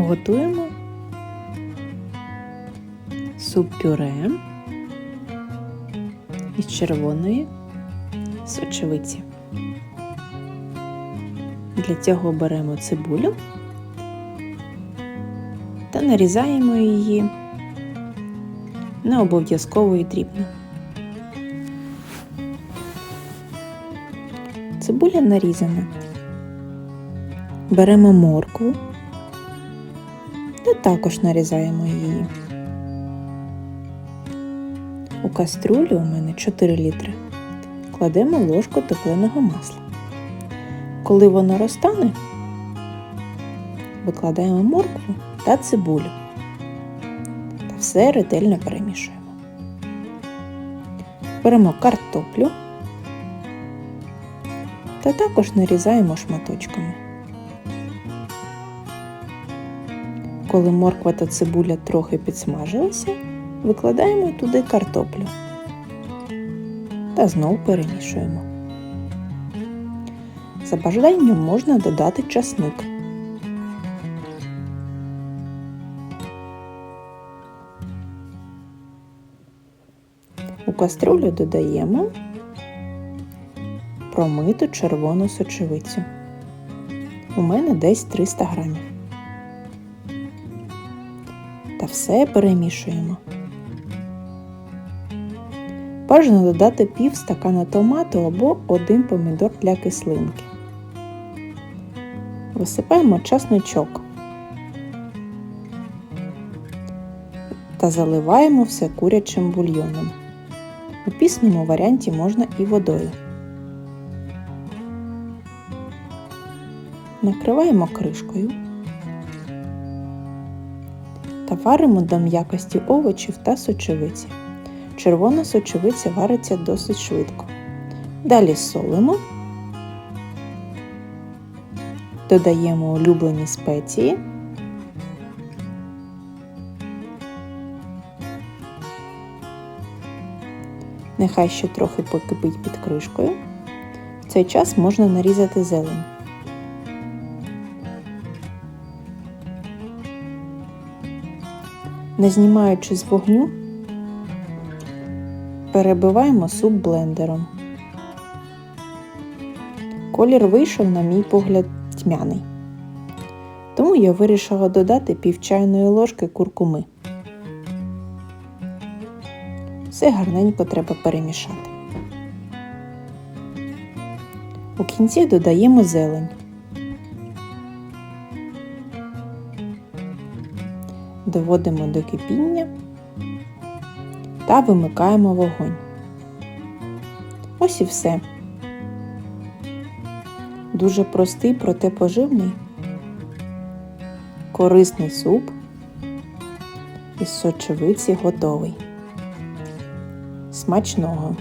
Готуємо суп пюре із червоної сочевиці. Для цього беремо цибулю та нарізаємо її не обов'язково і дрібно. Цибуля нарізана. Беремо моркву та також нарізаємо її. У кастрюлю у мене 4 літри. Кладемо ложку топленого масла. Коли воно розтане, викладаємо моркву та цибулю та все ретельно перемішуємо. Беремо картоплю та також нарізаємо шматочками. Коли морква та цибуля трохи підсмажилися, викладаємо туди картоплю та знову перемішуємо. За бажанням можна додати часник. У каструлю додаємо промиту червону сочевицю. У мене десь 300 грамів. Та все перемішуємо. Бажано додати пів стакана томату або один помідор для кислинки. Висипаємо часничок та заливаємо все курячим бульйоном. У пісному варіанті можна і водою. Накриваємо кришкою варимо до м'якості овочів та сочевиці. Червона сочевиця вариться досить швидко. Далі солимо, додаємо улюблені спеції. Нехай ще трохи покипить під кришкою. В цей час можна нарізати зелень. Не знімаючи з вогню, перебиваємо суп блендером. Колір вийшов, на мій погляд, тьмяний. Тому я вирішила додати пів чайної ложки куркуми. Все гарненько треба перемішати. У кінці додаємо зелень. Доводимо до кипіння та вимикаємо вогонь. Ось і все. Дуже простий, проте поживний, корисний суп із сочевиці готовий. Смачного!